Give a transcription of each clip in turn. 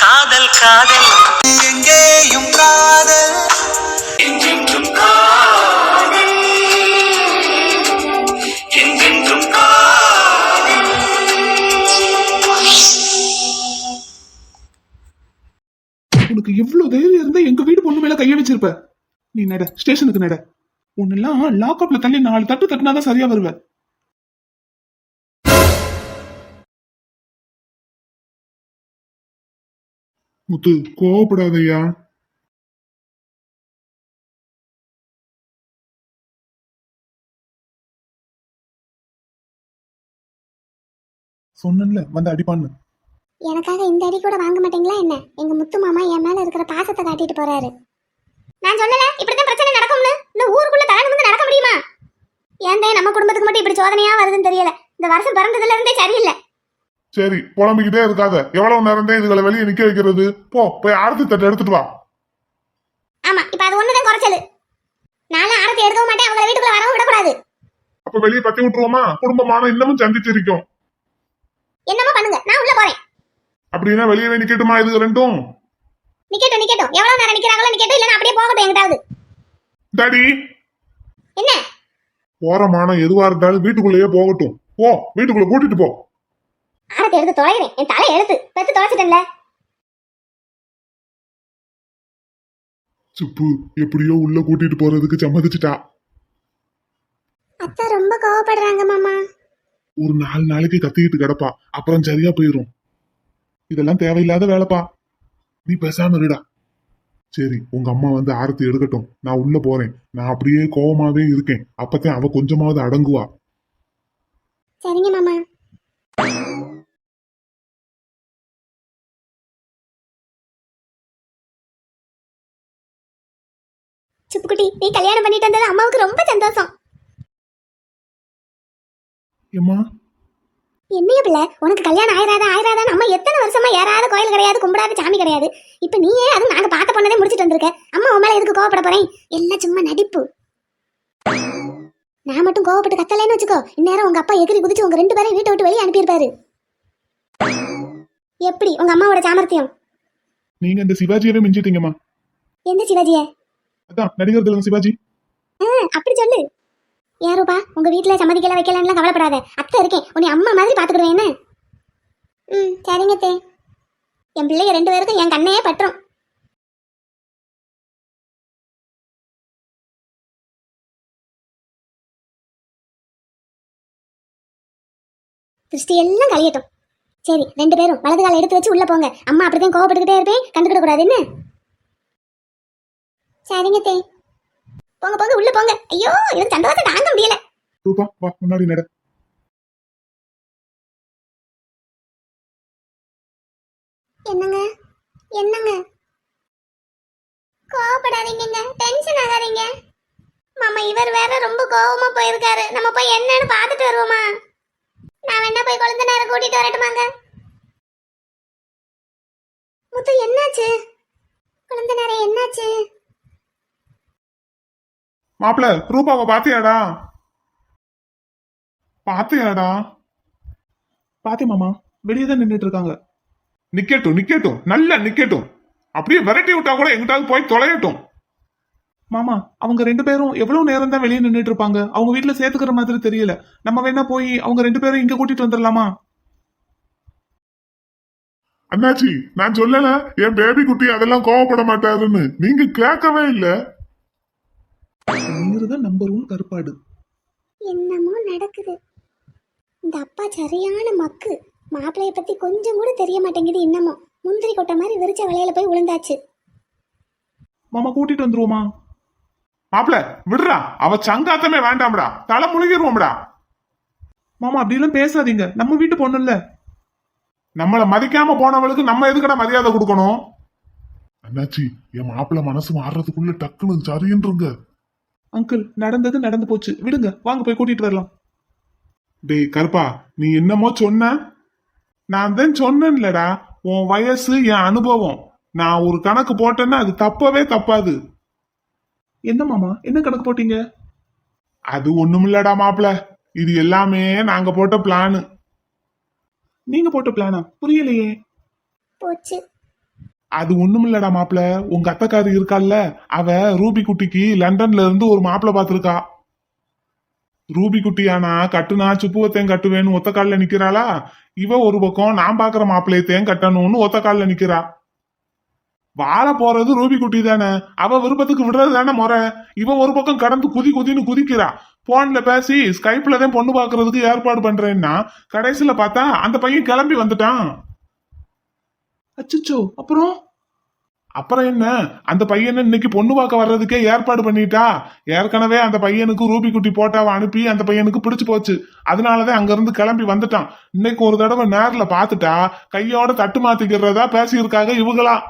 காதல் காதல். எங்கேயும் காதல். உனக்கு இவ்வளவு தைரியம் இருந்தா எங்க வீடு பொண்ணு மேல கைய வச்சிருப்ப. நீ நட ஸ்டேஷனுக்கு நட. உன்னெல்லாம் லாக்அப்ல தள்ளி நாலு தட்டு தட்டுனாதான் சரியா வருவ. முத்து கோவப்படாதய்யா. சொன்னல வந்து அடிப்பான்னு எனக்காக இந்த அடி கூட வாங்க மாட்டீங்களா என்ன? எங்க முத்து மாமா என் மேல இருக்கிற பாசத்தை காட்டிட்டு போறாரு. நான் சொல்லல இப்படிதான் பிரச்சனை நடக்கும்னு. இந்த ஊருக்குள்ள தலை நிமிர்ந்து நடக்க முடியுமா? ஏன் நம்ம குடும்பத்துக்கு மட்டும் இப்படி சோதனையா வருதுன்னு தெரியல. இந்த வருஷம் பிறந்ததுல இருந்தே சரியில்லை. சரி புலம்பிக்கிட்டே இருக்காத. எவ்வளவு நேரம் தான் இதுகளை வெளியே நிக்க வைக்கிறது? போ போய் ஆரத்தி தட்டு எடுத்துட்டு வா. ஆமா இப்ப அது ஒண்ணுதான் குறைச்சல். நானும் ஆரத்தி எடுக்கவும் மாட்டேன் அவங்கள வீட்டுக்குள்ள வரவும் விடக்கூடாது. அப்ப வெளியே பத்தி விட்டுருவோமா? குடும்பமான இன்னமும் சந்திச்சிருக்கோம். என்னமோ பண்ணுங்க நான் உள்ள போறேன். அப்படின்னா வெளியவே நிக்கட்டுமா இது ரெண்டும்? நிக்கட்டும் நிக்கட்டும். எவ்வளவு நேரம் நிக்கிறாங்களோ நிக்கட்டும் இல்லைன்னா அப்படியே போகட்டும் எங்கிட்டாவது. டாடி! என்ன? போற மானம் எதுவா இருந்தாலும் வீட்டுக்குள்ளேயே போகட்டும். போ வீட்டுக்குள்ள கூட்டிட்டு போ. ஆரத்தி எடுத்து தொலைகிறேன். என் தலை எடுத்து பெத்து தொலைச்சிட்டேன்ல. சுப்பு எப்படியோ உள்ள கூட்டிட்டு போறதுக்கு சம்மதிச்சிட்டா. அத்தை ரொம்ப கோவப்படுறாங்க மாமா. ஒரு நாலு நாளைக்கு கத்திக்கிட்டு கிடப்பா. அப்புறம் சரியா போயிரும். இதெல்லாம் தேவையில்லாத வேலைப்பா. நீ பேசாம இருடா. சரி உங்க அம்மா வந்து ஆரத்தி எடுக்கட்டும். நான் உள்ள போறேன். நான் அப்படியே கோவமாவே இருக்கேன். அப்பதான் அவ கொஞ்சமாவது அடங்குவா. சரிங்க மாமா. சுப்புக்குட்டி நீ கல்யாணம் பண்ணிட்டு வந்தது அம்மாவுக்கு ரொம்ப சந்தோஷம். ஏம்மா? என்னைய பிள்ளை? உனக்கு கல்யாணம் ஆயிராத ஆயிராதான்னு அம்மா எத்தனை வருஷமா ஏறாத கோயில் கிடையாது கும்பிடாத சாமி கிடையாது. இப்ப நீயே அது நாங்க பார்த்த பொண்ணதே முடிச்சிட்டு வந்திருக்க. அம்மா உன் மேல எதுக்கு கோவப்பட போறேன்? எல்லாம் சும்மா நடிப்பு. நான் மட்டும் கோவப்பட்டு கத்தலைன்னு வச்சுக்கோ. இந்நேரம் உங்க அப்பா எகிரி குதிச்சு உங்க ரெண்டு பேரையும் வீட்டை விட்டு வெளியே அனுப்பியிருப்பாரு. எப்படி? உங்க அம்மாவோட சாமர்த்தியம்? நீங்க இந்த சிவாஜியவே மிஞ்சிட்டீங்கம்மா. எந்த சிவாஜிய? அதான் நடிகர் திலகம் சிவாஜி. அப்படி சொல்லு. ஏன் ரூபா உங்க வீட்ல சம்மதிக்கல வைக்கலன்னு கவலைப்படாத. அத்தை இருக்கேன். உன்னை அம்மா மாதிரி பாத்துக்கிடுவேன் என்ன? ம் சரிங்க தே என் பிள்ளைங்க ரெண்டு பேருக்கும் என் கண்ணையே பற்றும். திருஷ்டி எல்லாம் கழியட்டும் சரி ரெண்டு பேரும் வலது காலை எடுத்து வச்சு உள்ள போங்க. அம்மா அப்படிதான் கோவப்பட்டுக்கிட்டே இருப்பேன். கண்டுக்கிட கூடாது என்ன? சரிங்க தே. போங்க போங்க உள்ள போங்க. ஐயோ எனக்கு சந்தோஷம் தாங்க முடியல. ரூபா வா முன்னாடி நட. என்னங்க? என்னங்க? கோவப்படாதீங்க டென்ஷன் ஆகாதீங்க. மாமா இவர் வேற ரொம்ப கோவமா போயிருக்காரு. நம்ம போய் என்னன்னு பார்த்துட்டு வருவோமா? நான் வேணா போய் குழந்தை நேரம் கூட்டிட்டு வரட்டுமாங்க? முத்து என்னாச்சு? குழந்தை நேரம் என்னாச்சு? மாப்பிள ரூபாவை பாத்தியாடா பாத்தியாடா பாத்தே மாமா வெளியே தான் நின்றுட்டு இருக்காங்க நிக்கட்டும் நிக்கட்டும் நல்லா நிக்கட்டும். அப்படியே விரட்டி விட்டா கூட எங்கிட்டாவது போய் தொலையட்டும். மாமா அவங்க ரெண்டு பேரும் எவ்வளவு நேரம் தான் வெளியே நின்றுட்டு இருப்பாங்க அவங்க வீட்டுல சேர்த்துக்கிற மாதிரி தெரியல. நம்ம வேணா போய் அவங்க ரெண்டு பேரும் இங்க கூட்டிட்டு வந்துடலாமா? அண்ணாச்சி நான் சொல்லல. என் பேபி குட்டி அதெல்லாம் கோவப்பட மாட்டாருன்னு. நீங்க கேட்கவே இல்ல. நீருதான் நம்பர் ஒன் கருப்பாடு. என்னமோ நடக்குது. இந்த அப்பா சரியான மக்கு. மாப்பிளைய பத்தி கொஞ்சம் கூட தெரிய மாட்டேங்குது இன்னமும். முந்திரி கொட்டை மாதிரி விரிச்ச வலையில போய் விழுந்தாச்சு. மாமா கூட்டிட்டு வந்துருவோமா? மாப்பிள விடுறா. அவ சங்காத்தமே வேண்டாம்டா. தலை முழுகிருவோம்டா. மாமா அப்படிலாம் பேசாதீங்க. நம்ம வீட்டு பொண்ணு இல்ல நம்மள மதிக்காம போனவளுக்கு நம்ம எதுக்கடா மரியாதை கொடுக்கணும்? அண்ணாச்சி என் மாப்பிள்ள மனசு மாறுறதுக்குள்ள டக்குன்னு சரின்றுங்க. அங்கிள் நடந்தது நடந்து போச்சு. விடுங்க வாங்க போய் கூட்டிட்டு வரலாம். டேய் கருப்பா நீ என்னமோ சொன்ன? நான் தான் சொன்னேன்லடா உன் வயசு என் அனுபவம். நான் ஒரு கணக்கு போட்டேன்னா அது தப்பவே தப்பாது. என்ன மாமா என்ன கணக்கு போட்டீங்க? அது ஒண்ணுமில்லடா மாப்பிள. இது எல்லாமே நாங்க போட்ட பிளானு நீங்க போட்ட பிளானா புரியலையே. போச்சு. அது ஒண்ணுமில்லடா மாப்பிள. உங்க அத்தைக்காரி இருக்கால்ல. அவ ரூபி குட்டிக்கு லண்டன்ல இருந்து ஒரு மாப்பிள பாத்திருக்கா. ரூபி குட்டியானா கட்டுனா சுப்புவத்தையும் கட்டுவேன்னு ஒத்த கால்ல நிக்கிறாளா? இவ ஒரு பக்கம் நான் பாக்குற மாப்பிள்ளையத்தையும் கட்டணும்னு ஒத்த கால்ல நிக்கிறா. வாழ போறது ரூபி குட்டி தானே. அவ விருப்பத்துக்கு விடுறது தானே முறை. இவ ஒரு பக்கம் கடந்து குதி குதின்னு குதிக்கிறா. போன்ல பேசி ஸ்கைப்ல தான் பொண்ணு பாக்குறதுக்கு ஏற்பாடு பண்றேன்னா கடைசியில பார்த்தா அந்த பையன் கிளம்பி வந்துட்டான். அச்சச்சோ அப்புறம்? அப்புறம் என்ன? அந்த பையனை இன்னைக்கு பொண்ணு பார்க்க வர்றதுக்கே ஏற்பாடு பண்ணிட்டா? ஏற்கனவே அந்த பையனுக்கு ரூபி குட்டி போட்டாவை அனுப்பி அந்த பையனுக்கு பிடிச்சு போச்சு. அதனாலதான் அங்கிருந்து கிளம்பி வந்துட்டான். இன்னைக்கு ஒரு தடவை நேர்ல பாத்துட்டா கையோட தட்டு மாத்திக்கிறதா பேசியிருக்காங்க இவங்களா?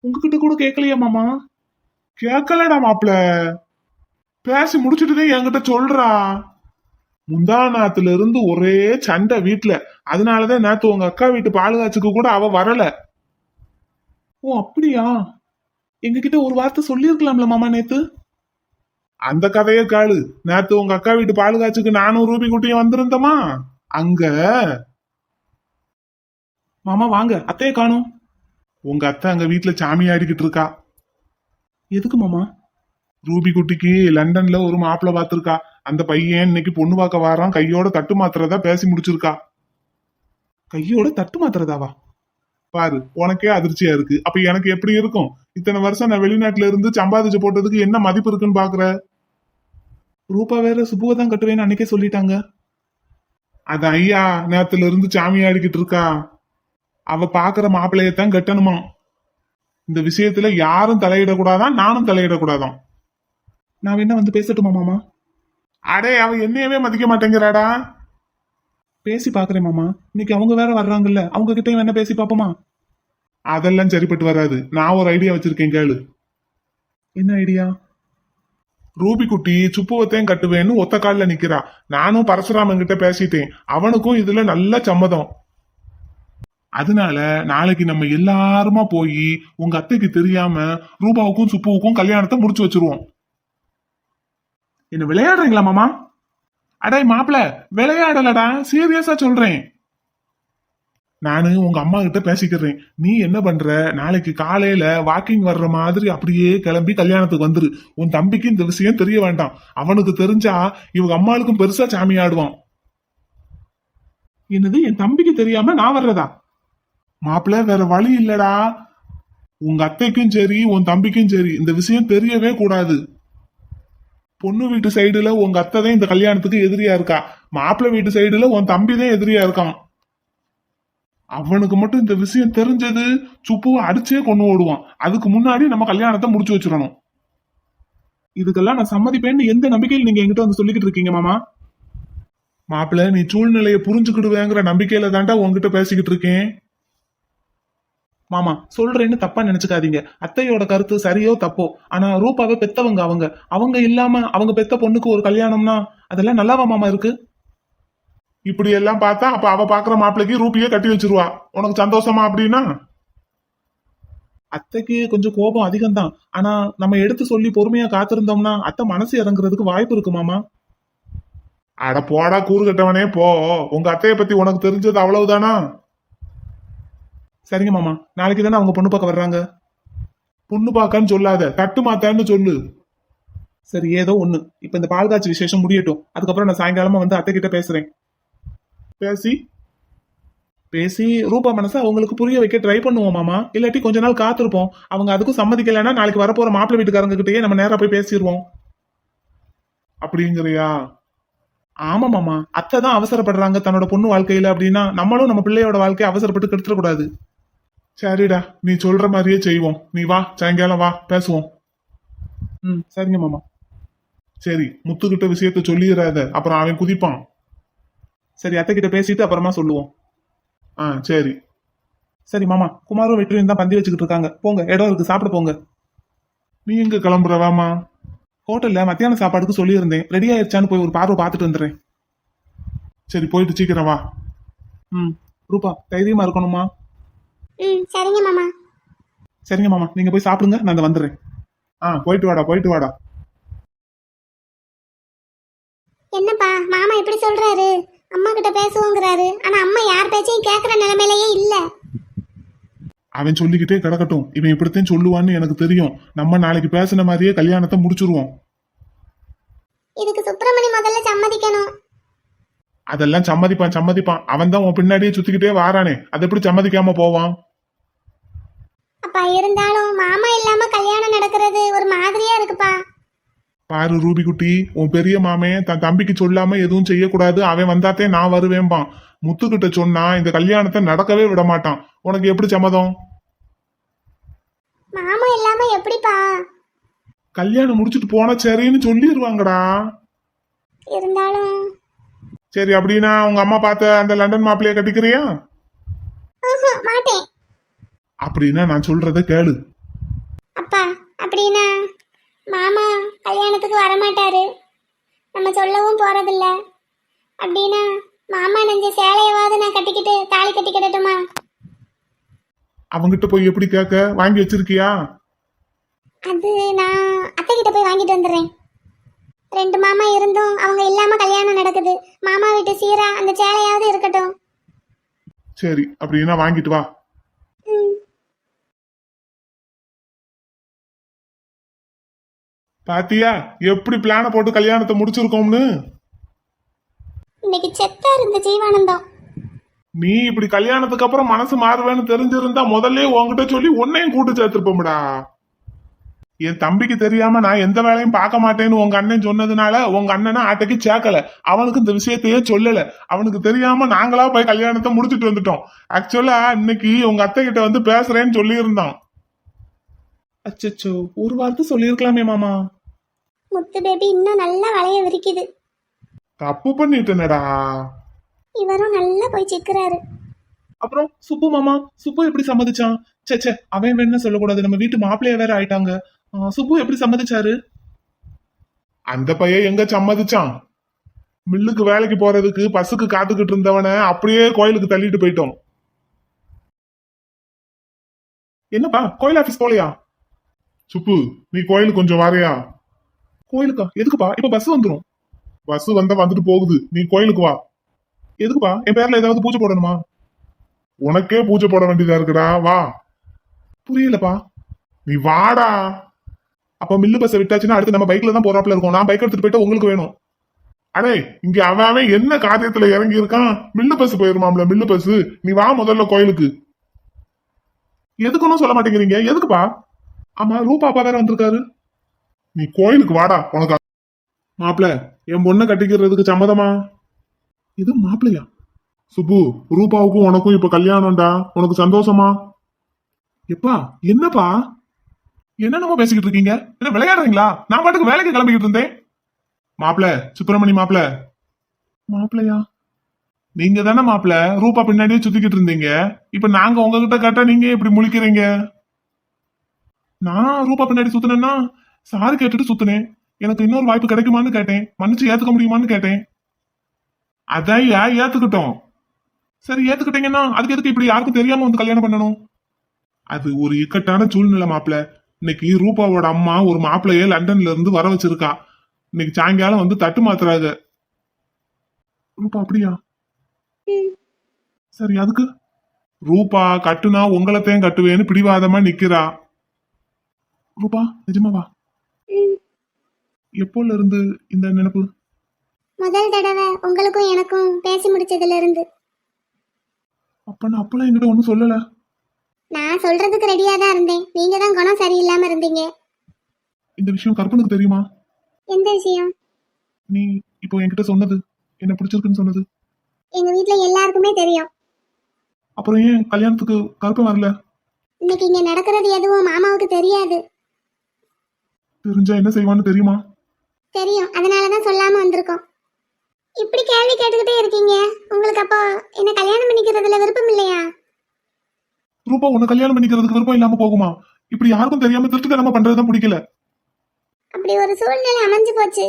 உங்ககிட்ட கூட கேட்கலையா மாமா? கேட்கலடா மாப்ள பேசி முடிச்சுட்டுதான் என்கிட்ட சொல்றா. முந்தானாத்துல இருந்து ஒரே சண்டை வீட்டுல அதனாலதான் நேத்து உங்க அக்கா வீட்டு பால் காய்ச்சுக்கு கூட அவ வரல. ஓ அப்படியா? எங்ககிட்ட ஒரு வார்த்தை சொல்லியிருக்கலாம்ல மாமா நேத்து? அந்த கதையே காலு நேத்து உங்க அக்கா வீட்டு பாலுகாச்சுக்கு நானும் ரூபி குட்டியும் வந்திருந்தோமா? அங்க. மாமா வாங்க. அத்தையை காணும். உங்க அத்தை அங்க வீட்டுல சாமி ஆடிக்கிட்டு இருக்கா. எதுக்கு மாமா? ரூபி குட்டிக்கு லண்டன்ல ஒரு மாப்பிள்ள பாத்திருக்கா அந்த பையன் இன்னைக்கு பொண்ணு பார்க்க வாரான். கையோட தட்டு மாத்திரதா பேசி முடிச்சிருக்கா. கையோட தட்டு மாத்துறதாவா? பாரு உனக்கே அதிர்ச்சியா இருக்கு. அப்ப எனக்கு எப்படி இருக்கும்? இத்தனை வருஷம் நான் வெளிநாட்டுல இருந்து சம்பாதிச்சு போட்டதுக்கு என்ன மதிப்பு இருக்குன்னு பாக்குற? ரூபா வேற சுபுவை தான் கட்டுவேன்னு அன்னைக்கே சொல்லிட்டாங்க. அது ஐயா நேரத்துல இருந்து சாமி ஆடிக்கிட்டு இருக்கா. அவ பாக்குற மாப்பிள்ளையத்தான் கட்டணுமா? இந்த விஷயத்துல யாரும் தலையிடக்கூடாதான் நானும் தலையிடக்கூடாதான். நான் என்ன வந்து பேசட்டுமா மாமா? அடே அவ என்னையவே மதிக்க மாட்டேங்கிறாடா. பேசி பாக்குறேன் மாமா. இன்னைக்கு அவங்க வேற வர்றாங்கல்ல. அவங்க கிட்டயும் என்ன பேசி பாப்போமா அதெல்லாம் சரிப்பட்டு வராது. நான் ஒரு ஐடியா வச்சிருக்கேன் கேளு. என்ன ஐடியா ரூபி குட்டி சுப்புவத்தையும் கட்டுவேன்னு ஒத்த காலில் நிக்கிறா. நானும் பரசுராமன் கிட்ட பேசிட்டேன். அவனுக்கும் இதுல நல்ல சம்மதம். அதனால நாளைக்கு நம்ம எல்லாருமா போய் உங்க அத்தைக்கு தெரியாம ரூபாவுக்கும் சுப்புவுக்கும் கல்யாணத்தை முடிச்சு வச்சிருவோம். என்ன விளையாடுறீங்களா மாமா? அடே மாப்பிள விளையாடலடா சீரியஸா சொல்றேன். நானு உங்க அம்மா கிட்ட பேசிக்கிறேன். நீ என்ன பண்ற? நாளைக்கு காலையில வாக்கிங் வர்ற மாதிரி அப்படியே கிளம்பி கல்யாணத்துக்கு வந்துரு. உன் தம்பிக்கு இந்த விஷயம் தெரிய வேண்டாம். அவனுக்கு தெரிஞ்சா இவங்க அம்மாளுக்கும் பெருசா சாமி ஆடுவான். என்னது என் தம்பிக்கு தெரியாம நான் வர்றதா? மாப்பிள்ள வேற வழி இல்லடா. உங்க அத்தைக்கும் சரி உன் தம்பிக்கும் சரி இந்த விஷயம் தெரியவே கூடாது. பொண்ணு வீட்டு சைடுல உங்க அத்தை தான் இந்த கல்யாணத்துக்கு எதிரியா இருக்கா? மாப்பிள்ளை வீட்டு சைடுல உன் தம்பி தான் எதிரியா இருக்கான். அவனுக்கு மட்டும் இந்த விஷயம் தெரிஞ்சது சுப்புவை அடிச்சே கொண்டு ஓடுவான். அதுக்கு முன்னாடி நம்ம கல்யாணத்தை முடிச்சு வச்சிடணும். இதுக்கெல்லாம் நான் சம்மதிப்பேன்னு எந்த நம்பிக்கையில் நீங்க என்கிட்ட வந்து சொல்லிக்கிட்டு இருக்கீங்க மாமா? மாப்பிள்ள நீ சூழ்நிலையை புரிஞ்சுக்கிடுவேங்கிற நம்பிக்கையில தாண்டா உங்ககிட்ட பேசிக்கிட்டு இருக்கேன். மாமா சொல்றேன்னு தப்பா நினைச்சுக்காதீங்க. அத்தையோட கருத்து சரியோ தப்போ. ஆனா ரூபாவை பெத்தவங்க அவங்க. அவங்க இல்லாம அவங்க பெத்த பொண்ணுக்கு ஒரு கல்யாணம்னா அதெல்லாம் நல்லாவா மாமா இருக்கு? இப்படி எல்லாம் பார்த்தா அப்ப அவ பாக்குற மாப்பிள்ளைக்கு ரூபியே கட்டி வச்சிருவா. உனக்கு சந்தோஷமா அப்படின்னா? அத்தைக்கு கொஞ்சம் கோபம் அதிகம்தான். ஆனா நம்ம எடுத்து சொல்லி பொறுமையா காத்திருந்தோம்னா அத்தை மனசு இறங்குறதுக்கு வாய்ப்பு இருக்கு மாமா. அட போடா கூறு கட்டவனே போ. உங்க அத்தைய பத்தி உனக்கு தெரிஞ்சது அவ்வளவுதானா? சரிங்க மாமா நாளைக்கு தானே அவங்க பொண்ணு பார்க்க வர்றாங்க? பொண்ணு பார்க்கான்னு சொல்லாத தட்டு மாத்தான்னு சொல்லு. சரி ஏதோ ஒண்ணு. இப்ப இந்த பால் காய்ச்சி விசேஷம் முடியட்டும். அதுக்கப்புறம் நான் சாயங்காலமா வந்து அத்தை கிட்ட பேசுறேன். பேசி பேசி ரூபா மனசை அவங்களுக்கு புரிய வைக்க ட்ரை பண்ணுவோம் மாமா. இல்லாட்டி கொஞ்ச நாள் காத்திருப்போம். அவங்க அதுக்கும் சம்மதிக்கலைன்னா நாளைக்கு வரப்போற மாப்பிள்ளை வீட்டுக்காரங்க கிட்டயே நம்ம நேரா போய் பேசிடுவோம் அப்படிங்கிறியா? ஆமா மாமா. அத்தை தான் அவசரப்படுறாங்க தன்னோட பொண்ணு வாழ்க்கையில அப்படின்னா நம்மளும் நம்ம பிள்ளையோட வாழ்க்கையை அவசரப்பட்டு கெடுத்துடக்கூடாது. சரிடா நீ சொல்ற மாதிரியே செய்வோம். நீ வா சாயங்காலம் வா பேசுவோம். ம் சரிங்க மாமா. சரி முத்துக்கிட்ட விஷயத்த சொல்லிடுறாத. அப்புறம் அவன் குதிப்பான். சரி அத்தை கிட்ட பேசிட்டு அப்புறமா சொல்லுவோம். ஆ சரி. சரி மாமா குமாரும் வெற்றியும் தான் பந்தி வச்சுக்கிட்டு இருக்காங்க. போங்க இடம் இருக்கு சாப்பிட போங்க. நீ எங்க கிளம்புறவாமா ஹோட்டல்ல மத்தியான சாப்பாடுக்கு சொல்லியிருந்தேன். ரெடி ஆயிடுச்சான்னு போய் ஒரு பார்வை பார்த்துட்டு வந்துடுறேன். சரி போயிட்டு சீக்கிரம் வா. ம் ரூபா தைரியமா இருக்கணுமா? ம் சரிங்க மாமா. சரிங்க மாமா நீங்க போய் சாப்பிடுங்க நான் வந்துடுறேன். ஆ போயிட்டு வாடா போயிட்டு வாடா. என்னப்பா மாமா இப்படி சொல்றாரு? அம்மா கிட்ட பேசுவோங்கிறாரு. ஆனா அம்மா யார் பேச்சையும் கேக்குற நிலைமையிலயே இல்ல. அவன் சொல்லிக்கிட்டே கிடக்கட்டும். இவன் இப்படித்தான் சொல்லுவான்னு எனக்கு தெரியும். நம்ம நாளைக்கு பேசின மாதிரியே கல்யாணத்தை முடிச்சிருவோம். இதுக்கு சுப்பிரமணி முதல்ல சம்மதிக்கணும். அதெல்லாம் சம்மதிப்பான் சம்மதிப்பான். அவன் தான் உன் பின்னாடியே சுத்திக்கிட்டே வாரானே. அது எப்படி சம்மதிக்காம போவான்? அப்பா இருந்தாலும் மாமா இல்லாம கல்யாணம் நடக்கிறது ஒரு மாதிரியா இருக்குப்பா. பாரு ரூபி குட்டி உன் பெரிய மாமே தன் தம்பிக்கு சொல்லாம எதுவும் செய்யக்கூடாது. அவன் வந்தாத்தே நான் வருவேன்பான். முத்துக்கிட்ட சொன்னா இந்த கல்யாணத்தை நடக்கவே விட மாட்டான் உனக்கு எப்படி சம்மதம்? மாமா இல்லாம எப்படிப்பா? கல்யாணம் முடிச்சிட்டு போனா சரின்னு சொல்லிடுவாங்கடா இருந்தாலும். சரி அப்படின்னா உங்க அம்மா பார்த்த அந்த லண்டன் மாப்பிள்ளைய கட்டிக்கிறியா? மாட்டேன். அப்படின்னா நான் சொல்றத கேளு. அப்பா அப்படின்னா மாமா கல்யாணத்துக்கு வரமாட்டாரு. நம்ம சொல்லவும் போறதில்ல. அப்படின்னா மாமா நெஞ்ச சேலையவாவது நான் கட்டிக்கிட்டு தாலி கட்டிக்கிடட்டுமா அவங்கிட்ட போய் எப்படி கேட்க? வாங்கி வச்சிருக்கியா? அது நான் அத்தை கிட்ட போய் வாங்கிட்டு வந்துடுறேன். ரெண்டு மாமா இருந்தும் அவங்க இல்லாம கல்யாணம் நடக்குது. மாமா வீட்டு சீரா அந்த சேலையாவது இருக்கட்டும். சரி அப்படின்னா வாங்கிட்டு வா. ம், பாத்தியா எப்படி பிளான போட்டு கல்யாணத்தை முடிச்சிருக்கோம்னு? இன்னைக்கு செத்தா இருந்த ஜீவானந்தம் நீ இப்படி கல்யாணத்துக்கு அப்புறம் மனசு மாறுவேன்னு தெரிஞ்சிருந்தா முதல்ல உன்கிட்ட சொல்லி உன்னையும் கூட்டு சேர்த்திருப்போம்டா. என் தம்பிக்கு தெரியாம நான் எந்த வேலையும் பார்க்க மாட்டேன்னு உங்க அண்ணன் சொன்னதுனால உங்க அண்ணனை ஆட்டைக்கு சேர்க்கல. அவனுக்கு இந்த விஷயத்தையே சொல்லல. அவனுக்கு தெரியாம நாங்களா போய் கல்யாணத்தை முடிச்சிட்டு வந்துட்டோம். ஆக்சுவலா இன்னைக்கு உங்க அத்தை கிட்ட வந்து பேசுறேன்னு சொல்லியிருந்தான். அச்சச்சோ ஒரு வார்த்தை சொல்லியிருக்கலாமே மாமா. முத்து பேபி இன்னும் நல்லா வளைய விரிக்குது. தப்பு பண்ணிட்டேனடா. இவரும் நல்லா போய் சிக்கிறாரு. அப்புறம் சுப்பு மாமா சுப்பு எப்படி சம்மதிச்சான்? ச்சே ச்சே அவன் வேணும்னு சொல்லக்கூடாது. நம்ம வீட்டு மாப்பிள்ளைய வேற ஆயிட்டாங்க. சுப்பு எப்படி சம்மதிச்சாரு? அந்த பையன் எங்க சம்மதிச்சான்? மில்லுக்கு வேலைக்கு போறதுக்கு பஸ்ஸுக்கு காத்துக்கிட்டு இருந்தவனை அப்படியே கோயிலுக்கு தள்ளிட்டு போயிட்டோம். என்னப்பா கோயில் ஆபீஸ் போலையா? சுப்பு நீ கோயிலுக்கு கொஞ்சம் வாரியா? கோயிலுக்கா? எதுக்குப்பா? இப்ப பஸ் வந்துடும் பஸ் வந்தா வந்துட்டு போகுது. நீ கோயிலுக்கு வா. எதுக்குப்பா? என் பேர்ல ஏதாவது பூஜை போடணுமா? உனக்கே பூஜை போட வேண்டியதா இருக்குடா. வா. புரியலப்பா. நீ வாடா. அப்ப மில்லு பஸ் விட்டாச்சுன்னா அடுத்து நம்ம பைக்ல தான் போறாப்ல இருக்கும். நான் பைக் எடுத்துட்டு போயிட்டு உங்களுக்கு வேணும். அடே இங்க அவன் அவன் என்ன காரியத்துல இறங்கி இருக்கான்? மில்லு பஸ் போயிருமாம்ல மில்லு பஸ் நீ வா முதல்ல கோயிலுக்கு. எதுக்குன்னு சொல்ல மாட்டேங்கிறீங்க? எதுக்குப்பா? ஆமா ரூபா அப்பா வேற வந்திருக்காரு. நீ கோயிலுக்கு வாடா உனக்கு மாப்பிள என் பொண்ணை கட்டிக்கிறதுக்கு சம்மதமா? இது மாப்பிள்ளையா சுப்பு ரூபாவுக்கும் உனக்கும் இப்ப கல்யாணம்டா உனக்கு சந்தோஷமா? எப்பா என்னப்பா? என்னென்னமோ பேசிக்கிட்டு இருக்கீங்க? என்ன விளையாடுறீங்களா? நான் பாட்டுக்கு வேலைக்கு கிளம்பிக்கிட்டு இருந்தேன். மாப்பிள சுப்பிரமணி மாப்பிள. மாப்பிள்ளையா நீங்க தானே மாப்பிள ரூபா பின்னாடியே சுத்திக்கிட்டு இருந்தீங்க. இப்ப நாங்க உங்ககிட்ட கேட்டா நீங்க இப்படி முழிக்கிறீங்க? நான் ரூபா பின்னாடி சுத்தினேன்னா சாரி கேட்டுட்டு சுத்தினேன் எனக்கு இன்னொரு வாய்ப்பு கிடைக்குமான்னு கேட்டேன். மன்னிச்சு ஏத்துக்க முடியுமான்னு கேட்டேன். அதான் ஏன் ஏத்துக்கிட்டோம்? சரி ஏத்துக்கிட்டீங்கன்னா அதுக்கு எதுக்கு இப்படி யாருக்கும் தெரியாம வந்து கல்யாணம் பண்ணணும்? அது ஒரு இக்கட்டான சூழ்நிலை மாப்பிள. இன்னைக்கு ரூபாவோட அம்மா ஒரு மாப்பிள்ளைய லண்டன்ல இருந்து வர வச்சிருக்கா. இன்னைக்கு சாயங்காலம் வந்து தட்டு மாத்துறாங்க ரூபா அப்படியா? சரி அதுக்கு? ரூபா கட்டுனா உங்களத்தையும் கட்டுவேன்னு பிடிவாதமா நிக்கிறா. ரூபா நிஜமாவா? எப்போல இருந்து இந்த நினைப்பு? முதல் தடவை உங்களுக்கும் எனக்கும் பேசி முடிச்சதுல இருந்து அப்ப நான் அப்பெல்லாம் என்கிட்ட ஒன்றும் சொல்லல. நான் சொல்றதுக்கு ரெடியா தான் இருந்தேன். நீங்க தான் குணம் சரியில்லாம இருந்தீங்க. இந்த விஷயம் கற்பனுக்கு தெரியுமா? எந்த விஷயம்? நீ இப்போ என்கிட்ட சொன்னது. என்ன பிடிச்சிருக்குன்னு சொன்னது. எங்க வீட்ல எல்லாருக்குமே தெரியும். அப்புறம் ஏன் கல்யாணத்துக்கு கருப்பன் வரல? இன்னைக்கு இங்க நடக்கிறது எதுவும் மாமாவுக்கு தெரியாது. தெரிஞ்சா என்ன செய்வான்னு தெரியுமா? தெரியும். அதனால தான் சொல்லாம வந்திருக்கோம். இப்படி கேள்வி கேட்டுக்கிட்டே இருக்கீங்க. உங்களுக்கு அப்போ என்ன கல்யாணம் பண்ணிக்கிறதுல விருப்பம் இல்லையா? ரூபா உன்னை கல்யாணம் பண்ணிக்கிறதுக்கு விருப்பம் இல்லாம போகுமா? இப்படி யாருக்கும் தெரியாம திருட்டுத்தனமா பண்றதுதான் பிடிக்கல. அப்படி ஒரு சூழ்நிலை அமைஞ்சு போச்சு.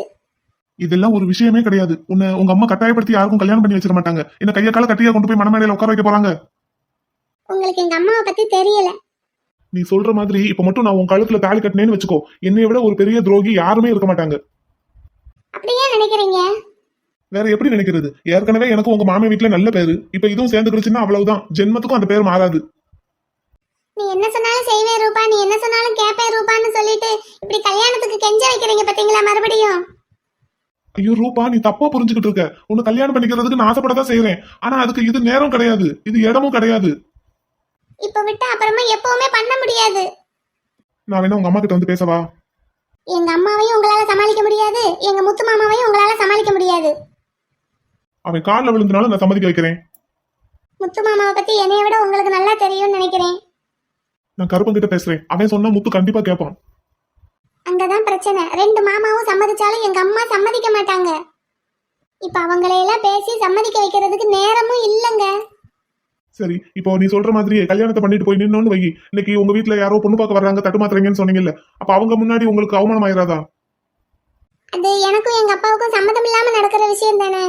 இதெல்லாம் ஒரு விஷயமே கிடையாது. உன்னை உங்க அம்மா கட்டாயப்படுத்தி யாருக்கும் கல்யாணம் பண்ணி வச்சிட மாட்டாங்க. என்ன கைய கால கட்டியா கொண்டு போய் மணமேடையில உட்கார வைக்க போறாங்க? உங்களுக்கு எங்க அம்மாவை பத்தி தெரியல. நீ சொல்ற மாதிரி இப்ப மட்டும் நான் உன் கழுத்துல தாலி கட்டினேன்னு வச்சுக்கோ. என்னை விட ஒரு பெரிய துரோகி யாருமே இருக்க மாட்டாங்க. அப்படியே நினைக்கிறீங்க? வேற எப்படி நினைக்கிறது? ஏற்கனவே எனக்கு உங்க மாமியா வீட்டுல நல்ல பேரு. இப்ப இதுவும் சேர்ந்துக்கிடுச்சுன்னா அவ்வளவுதான். ஜென்மத்துக்கும் அந்த பேர் மாறாது. நீ என்ன சொன்னாலும் செய்வேன் ரூபா. நீ என்ன சொன்னாலும் கேட்பேன் ரூபான்னு சொல்லிட்டு இப்படி கல்யாணத்துக்கு கெஞ்ச வைக்கிறீங்க பாத்தீங்களா மறுபடியும்? ஐயோ ரூபா நீ தப்பா புரிஞ்சுக்கிட்டு இருக்க. உன்னை கல்யாணம் பண்ணிக்கிறதுக்கு நான் ஆசைப்படதான் செய்யறேன் ஆனா அதுக்கு இது நேரம் கிடையாது. இது இடமும் கிடையாது. இப்ப விட்டு அப்புறமா எப்பவுமே பண்ண முடியாது. நான் வேணா உங்க அம்மா கிட்ட வந்து பேசவா? எங்க அம்மாவையும் உங்களால சமாளிக்க முடியாது. எங்க முத்து மாமாவையும் உங்களால சமாளிக்க முடியாது. அவன் காலில் விழுந்தனால நான் சம்மதிக்க வைக்கிறேன். முத்து மாமாவை பத்தி என்னைய விட உங்களுக்கு நல்லா தெரியும்னு நினைக்கிறேன். நான் கருப்பன் கிட்ட பேசுறேன். அவன் சொன்னா முத்து கண்டிப்பா கேட்பான் அங்கதான் பிரச்சனை. ரெண்டு மாமாவும் சம்மதிச்சாலும் எங்க அம்மா சம்மதிக்க மாட்டாங்க. இப்ப அவங்களையெல்லாம் பேசி சம்மதிக்க வைக்கிறதுக்கு நேரமும் இல்லைங்க. சரி இப்போ நீ சொல்ற மாதிரியே கல்யாணத்தை பண்ணிட்டு போய் நின்னோன்னு வை இன்னைக்கு உங்க வீட்ல யாரோ பொண்ணு பார்க்க வர்றாங்க தட்டு மாத்துறீங்கன்னு சொன்னீங்கல்ல. அப்ப அவங்க முன்னாடி உங்களுக்கு அவமானம் ஆயிராதா? அது எனக்கும் எங்க அப்பாவுக்கும் சம்மதம் இல்லாம நடக்கிற விஷயம் தானே.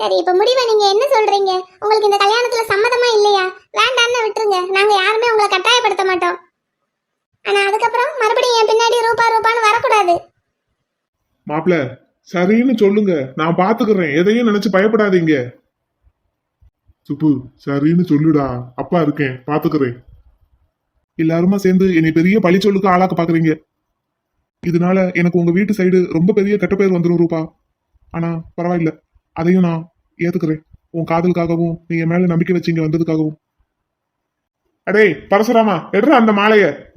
சரி இப்ப முடிவை நீங்க என்ன சொல்றீங்க? உங்களுக்கு இந்த கல்யாணத்துல சம்மதமா இல்லையா? வேண்டான்னு விட்டுருங்க. நாங்க யாருமே உங்களை கட்டாயப்படுத்த மாட்டோம். ஆனா அதுக்கப்புறம் மறுபடியும் என் பின்னாடி ரூபா ரூபான்னு வரக்கூடாது. மாப்பிள சரின்னு சொல்லுங்க. நான் பாத்துக்கிறேன். எதையும் நினைச்சு பயப்படாதீங்க. சுப்பு சரின்னு சொல்லுடா. அப்பா இருக்கேன் பாத்துக்கிறேன். எல்லாருமா சேர்ந்து என்னை பெரிய பழிச்சொல்லுக்கு ஆளாக்க பாக்குறீங்க. இதனால எனக்கு உங்க வீட்டு சைடு ரொம்ப பெரிய கெட்ட பேர் வந்துடும் ரூபா. ஆனா பரவாயில்ல. அதையும் நான் ஏத்துக்கிறேன். உன் காதலுக்காகவும் நீ என் மேல நம்பிக்கை வச்சு இங்க வந்ததுக்காகவும். அடே பரசுராமா எடுற அந்த மாலையை.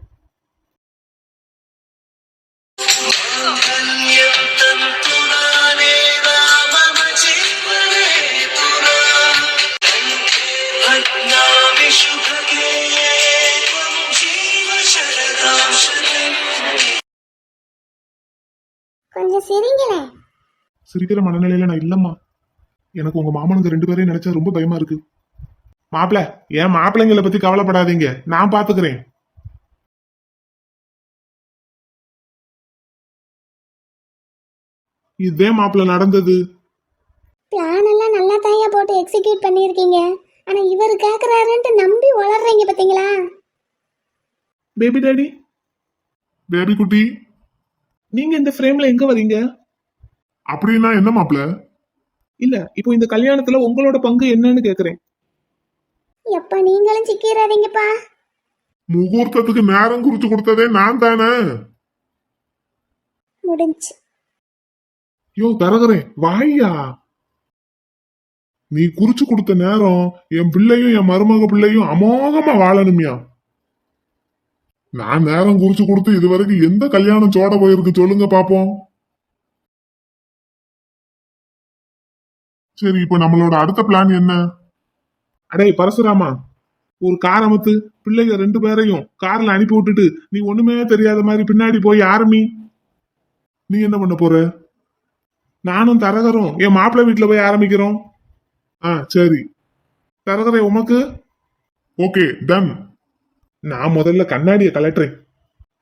சிரிக்கிற மனநிலையில நான் இல்லம்மா. எனக்கு உங்க மாமனுங்க ரெண்டு பேரையும் நினைச்சா ரொம்ப பயமா இருக்கு. மாப்பிள என் மாப்பிள்ளைங்களை பத்தி கவலைப்படாதீங்க. நான் பாத்துக்கிறேன். இதே மாப்பிள்ள நடந்தது. பிளான் எல்லாம் நல்லா தாயா போட்டு எக்ஸிக்யூட் பண்ணியிருக்கீங்க. ஆனா இவர் கேக்குறாருன்ட்டு நம்பி வளர்றீங்க பாத்தீங்களா? பேபி டாடி பேபி குட்டி. நீங்க இந்த ஃப்ரேம்ல எங்க வரீங்க? அப்படின்னா என்ன மாப்ள இல்ல இப்போ இந்த கல்யாணத்துல உங்களோட பங்கு என்னன்னு கேக்குறேன். எப்ப நீங்களும் சிக்கிறாதீங்கப்பா. முகூர்த்தத்துக்கு நேரம் குறிச்சு கொடுத்ததே நான் தானே? முடிஞ்சு. யோ தரகரே வாய்யா நீ குறிச்சு கொடுத்த நேரம் என் பிள்ளையும் என் மருமக பிள்ளையும் அமோகமா வாழணுமியா. நான் நேரம் குறிச்சு கொடுத்து இதுவரைக்கும் எந்த கல்யாணம் சோட போயிருக்கு சொல்லுங்க பாப்போம். சரி இப்ப நம்மளோட அடுத்த பிளான் என்ன? அடே பரசுராமா ஒரு கார் அமத்து பிள்ளைங்க ரெண்டு பேரையும் கார்ல அனுப்பி விட்டுட்டு நீ ஒண்ணுமே தெரியாத மாதிரி பின்னாடி போய் ஆரம்பி. நீ என்ன பண்ண போற? நானும் தரகரும் என் மாப்பிள்ளை வீட்டுல போய் ஆரம்பிக்கிறோம். ஆ சரி. தரகரே உமக்கு? ஓகே டன் நான் முதல்ல கண்ணாடியை கலட்டுறேன்.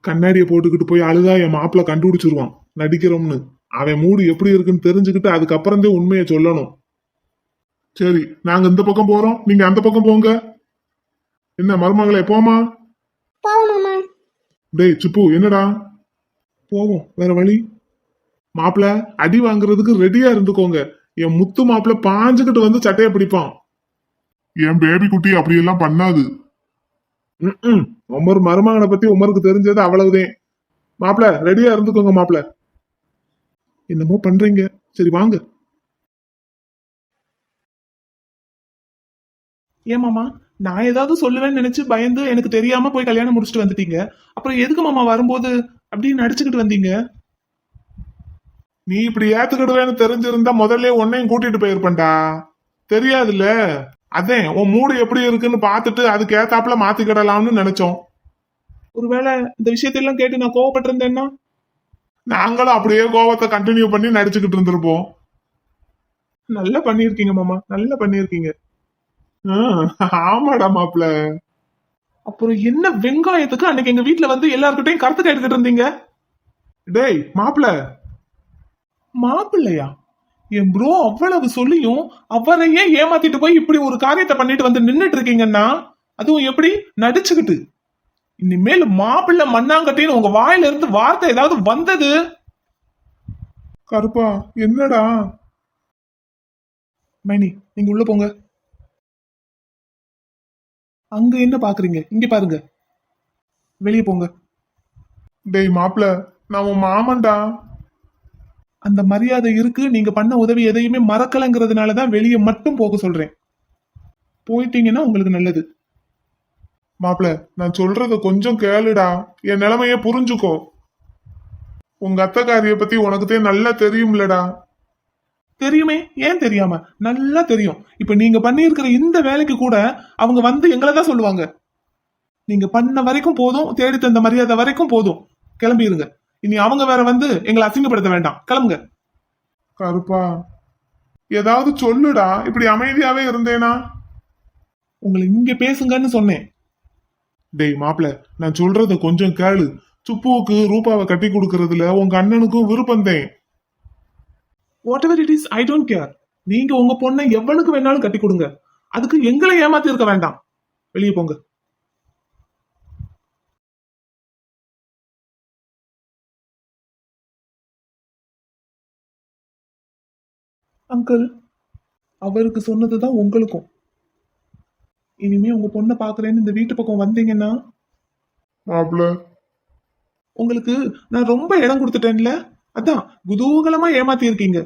கண்ணாடியை போட்டுக்கிட்டு போய் அழுதா என் மாப்பிள்ளை கண்டுபிடிச்சிருவான். நடிக்கிறோம்னு. அவன் மூடு எப்படி இருக்குன்னு தெரிஞ்சுக்கிட்டு அதுக்கப்புறம் தான் உண்மையை சொல்லணும். சரி நாங்க இந்த பக்கம் போறோம். நீங்க அந்த பக்கம் போங்க. என்ன மருமகளே போமா போவோம் மாமா. டேய் சுப்பு என்னடா? போவோம் வேற வழி. மாப்பிள்ள அடி வாங்குறதுக்கு ரெடியா இருந்துக்கோங்க. என் முத்து மாப்பிள்ள பாஞ்சுக்கிட்டு வந்து சட்டையை பிடிப்பான். என் பேபி குட்டி அப்படியெல்லாம் பண்ணாது. ம்ம். உமர் மருமகனை பத்தி உமருக்கு தெரிஞ்சது அவ்வளவுதான். மாப்பிள ரெடியா இருந்துக்கோங்க மாப்பிள. என்னமோ பண்றீங்க. சரி வாங்க. ஏமாமா நான் ஏதாவது சொல்லுவேன்னு நினைச்சு பயந்து எனக்கு தெரியாம போய் கல்யாணம் முடிச்சுட்டு வந்துட்டீங்க. அப்புறம் எதுக்கு மாமா வரும்போது அப்படியே நடிச்சுக்கிட்டு வந்தீங்க? நீ இப்படி ஏத்துக்கிடுவேன்னு தெரிஞ்சிருந்தா முதல்ல உன்னையும் கூட்டிட்டு போயிருப்பேன்டா. தெரியாதுல்ல? அதான் உன் மூடு எப்படி இருக்குன்னு பார்த்துட்டு அதுக்கு ஏத்தாப்புல மாத்திக்கிடலாம்னு நினைச்சோம். ஒருவேளை இந்த விஷயத்தையெல்லாம் கேட்டு நான் கோவப்பட்டிருந்தேன்னா? நாங்களும் அப்படியே கோவத்தை கண்டினியூ பண்ணி நடிச்சுக்கிட்டு இருந்திருப்போம். நல்லா பண்ணியிருக்கீங்க மாமா நல்லா பண்ணியிருக்கீங்க. ஆமாடா மாப்பிள. அப்புறம் என்ன வெங்காயத்துக்கு அன்னைக்கு எங்க வீட்டுல வந்து எல்லாருக்கிட்டையும் கருத்து எடுத்துட்டு இருந்தீங்க? டேய் மாப்பிள. மாப்பிள்ளையா? என் ப்ரோ அவ்வளவு சொல்லியும் அவரையே ஏமாத்திட்டு போய் இப்படி ஒரு காரியத்தை பண்ணிட்டு வந்து நின்றுட்டு இருக்கீங்கன்னா அதுவும் எப்படி? நடிச்சுக்கிட்டு. இனிமேல் மாப்பிள்ளை மண்ணாங்கட்டின்னு உங்க வாயில இருந்து வார்த்தை ஏதாவது வந்தது? கருப்பா என்னடா? மைனி நீங்க உள்ள போங்க. அங்க என்ன பாக்குறீங்க? இங்க பாருங்க. வெளியே போங்க. டேய் மாப்பிள நான் உன் மாமன்டா. அந்த மரியாதை இருக்கு நீங்க பண்ண உதவி எதையுமே மறக்கலங்கிறதுனால தான் வெளியே மட்டும் போக சொல்றேன். போயிட்டீங்கன்னா உங்களுக்கு நல்லது. மாப்பிள நான் சொல்றத கொஞ்சம் கேளுடா. என் நிலைமைய புரிஞ்சுக்கோ. உங்க அத்தைக்காரிய பத்தி உனக்கு நல்லா தெரியும்லடா. தெரியுமே? ஏன் தெரியாம? நல்லா தெரியும். இப்ப நீங்க பண்ணியிருக்கிற இந்த வேலைக்கு கூட அவங்க வந்து எங்களை தான் சொல்லுவாங்க. நீங்க பண்ண வரைக்கும் போதும் தேடி தந்த மரியாதை வரைக்கும் போதும். கிளம்பிருங்க. இனி அவங்க வேற வந்து எங்களை அசிங்கப்படுத்த வேண்டாம். கிளம்புங்க. கருப்பா ஏதாவது சொல்லுடா. இப்படி அமைதியாவே இருந்தேனா? உங்களை இங்க பேசுங்கன்னு சொன்னேன். டேய் மாப்பிள நான் சொல்றத கொஞ்சம் கேளு. சுப்புவுக்கு ரூபாவை கட்டி கொடுக்கறதுல உங்க அண்ணனுக்கும் விருப்பந்தேன் whatever it is I don't care நீங்க உங்க பொண்ணை எவனுக்கு வேணாலும் கட்டி கொடுங்க. அதுக்கு எங்களை ஏமாத்தி இருக்க வேண்டாம். வெளியே போங்க. அங்கிள் அவருக்கு சொன்னதுதான் உங்களுக்கும். இனிமே உங்க பொண்ணை பாக்குறேன்னு இந்த வீட்டு பக்கம் வந்தீங்கன்னா? உங்களுக்கு நான் ரொம்ப இடம் கொடுத்துட்டேன்ல? அதான் குதூகலமா ஏமாத்தி இருக்கீங்க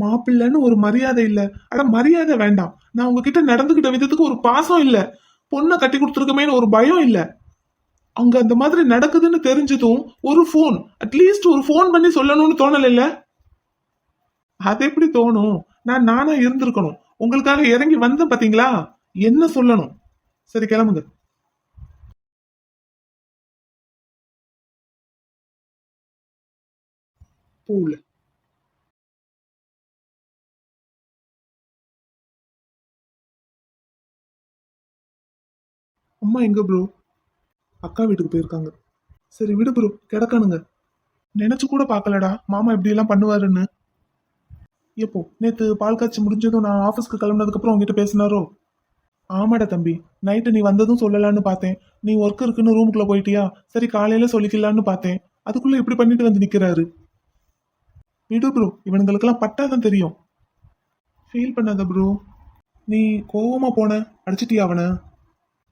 மாப்பிள்ளைன்னு ஒரு மரியாதை இல்ல. அட மரியாதை வேண்டாம். நான் உங்ககிட்ட நடந்துகிட்ட விதத்துக்கு ஒரு பாசம் இல்ல. பொண்ணை கட்டி கொடுத்துருக்கமேன்னு ஒரு பயம் இல்ல. அங்க அந்த மாதிரி நடக்குதுன்னு தெரிஞ்சதும் ஒரு ஃபோன் அட்லீஸ்ட் ஒரு ஃபோன் பண்ணி சொல்லணும்னு தோணல இல்ல? அது எப்படி தோணும்? நான் நானா இருந்திருக்கணும். உங்களுக்காக இறங்கி வந்தேன் பாத்தீங்களா? என்ன சொல்லணும்? சரி கிளம்புங்க. பூல அம்மா எங்கே ப்ரோ அக்கா வீட்டுக்கு போயிருக்காங்க. சரி விடு ப்ரோ கிடக்கானுங்க நினச்சி கூட பார்க்கலடா மாமா இப்படி பண்ணுவாருன்னு. எப்போ நேற்று பால் காய்ச்சி முடிஞ்சதும் நான் ஆஃபீஸ்க்கு கிளம்புனதுக்கப்புறம் உங்ககிட்ட பேசினாரோ? ஆமாடா தம்பி நைட்டு நீ வந்ததும் சொல்லலான்னு பார்த்தேன். நீ ஒர்க் இருக்குன்னு ரூமுக்குள்ள போயிட்டியா? சரி காலையில சொல்லிக்கலான்னு பார்த்தேன். அதுக்குள்ள இப்படி பண்ணிட்டு வந்து நிற்கிறாரு விடு ப்ரோ இவனுங்களுக்கெல்லாம் பட்டாதான் தெரியும். ஃபீல் பண்ணாத ப்ரோ நீ கோவமா போன அடிச்சிட்டியா அவனை?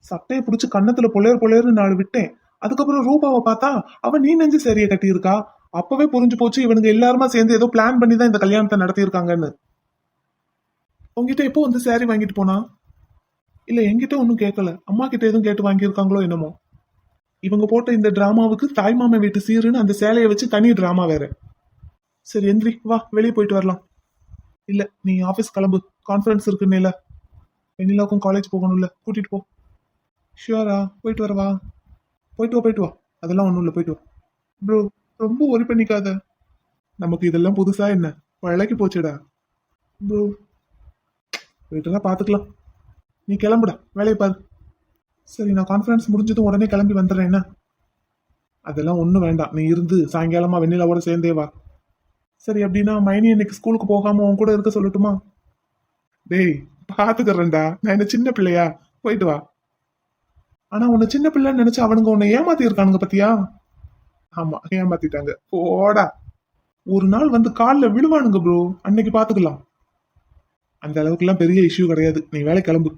சட்டையை பிடிச்சி கன்னத்துல பொலேர் பொலேர்னு நாலு விட்டேன். அதுக்கப்புறம் ரூபாவை பார்த்தா அவன் நீ நெஞ்சு சரியை கட்டியிருக்கா? அப்பவே புரிஞ்சு போச்சு இவனுங்க எல்லாருமா சேர்ந்து ஏதோ பிளான் பண்ணி தான் இந்த கல்யாணத்தை நடத்தியிருக்காங்கன்னு. உங்ககிட்ட எப்போ வந்து சாரி வாங்கிட்டு போனா? இல்ல என்கிட்ட ஒன்றும் கேட்கல அம்மா கிட்ட எதுவும் கேட்டு வாங்கியிருக்காங்களோ என்னமோ. இவங்க போட்ட இந்த டிராமாவுக்கு தாய்மாமன் வீட்டு சீருன்னு அந்த சேலையை வச்சு தனி டிராமா வேற. சரி எந்திரி வா வெளியே போயிட்டு வரலாம். இல்ல நீ ஆபீஸ் கிளம்பு. கான்ஃபரன்ஸ் இருக்குன்னு வெண்ணிலாவுக்கும் காலேஜ் போகணும்ல. கூட்டிட்டு போ. ஷியோரா போயிட்டு வரவா போயிட்டு வா போயிட்டு வா. அதெல்லாம் ஒன்றும் இல்லை போயிட்டு வா. ப்ரோ ரொம்ப ஒரி பண்ணிக்காத. நமக்கு இதெல்லாம் புதுசா என்ன? பழக்கி போச்சுடா. ப்ரோ போயிட்டுலாம் பார்த்துக்கலாம் நீ கிளம்புடா. வேலையை பாரு. சரி நான் கான்ஃபரன்ஸ் முடிஞ்சதும் உடனே கிளம்பி வந்துடுறேன் என்ன? அதெல்லாம் ஒன்றும் வேண்டாம். நீ இருந்து சாயங்காலமாக வெண்ணிலாவோட சேர்ந்தே வா. சரி அப்படின்னா மைனி இன்னைக்கு ஸ்கூலுக்கு போகாமல் உன் கூட இருக்க சொல்லட்டுமா? டேய் பார்த்துக்கிறேன்டா நான் என்ன சின்ன பிள்ளையா? போயிட்டு வா. ஆனா உன்னை சின்ன பிள்ளைன்னு நினைச்சு அவனுங்க உன்னை ஏமாத்தி இருக்கானுங்க பத்தியா? ஆமா ஏமாத்திட்டாங்க. போடா. ஒரு நாள் வந்து காலில் விழுவானுங்க ப்ரோ அன்னைக்கு பாத்துக்கலாம். அந்த அளவுக்குலாம் பெரிய இஷ்யூ கிடையாது. நீ வேலை கிளம்பு.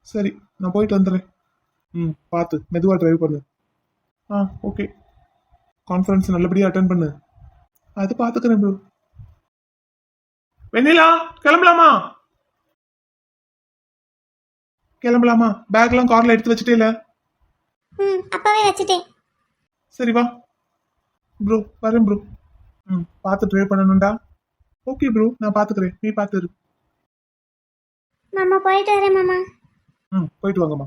சரி நான் போயிட்டு வந்துடுறேன். ம் பார்த்து மெதுவாக டிரைவ் பண்ணு. ஆ ஓகே கான்ஃபரன்ஸ் நல்லபடியாக அட்டன் பண்ணு. அது பார்த்துக்கிறேன் ப்ரோ வெண்ணிலா கிளம்பலாமா? கிளம்பலாமா? பேக்லாம் கார்ல எடுத்து வச்சுட்டே இல்ல? ம் அப்பவே வச்சுட்டேன். சரி வா. ப்ரோ வரேன் ப்ரோ. ம் பார்த்து ட்ரைவ் பண்ணணும்டா. ஓகே ப்ரோ நான் பார்த்துக்கிறேன். நீ பார்த்துரு. மாமா போயிட்டு வரேன் மாமா. ம் போயிட்டு வாங்கம்மா.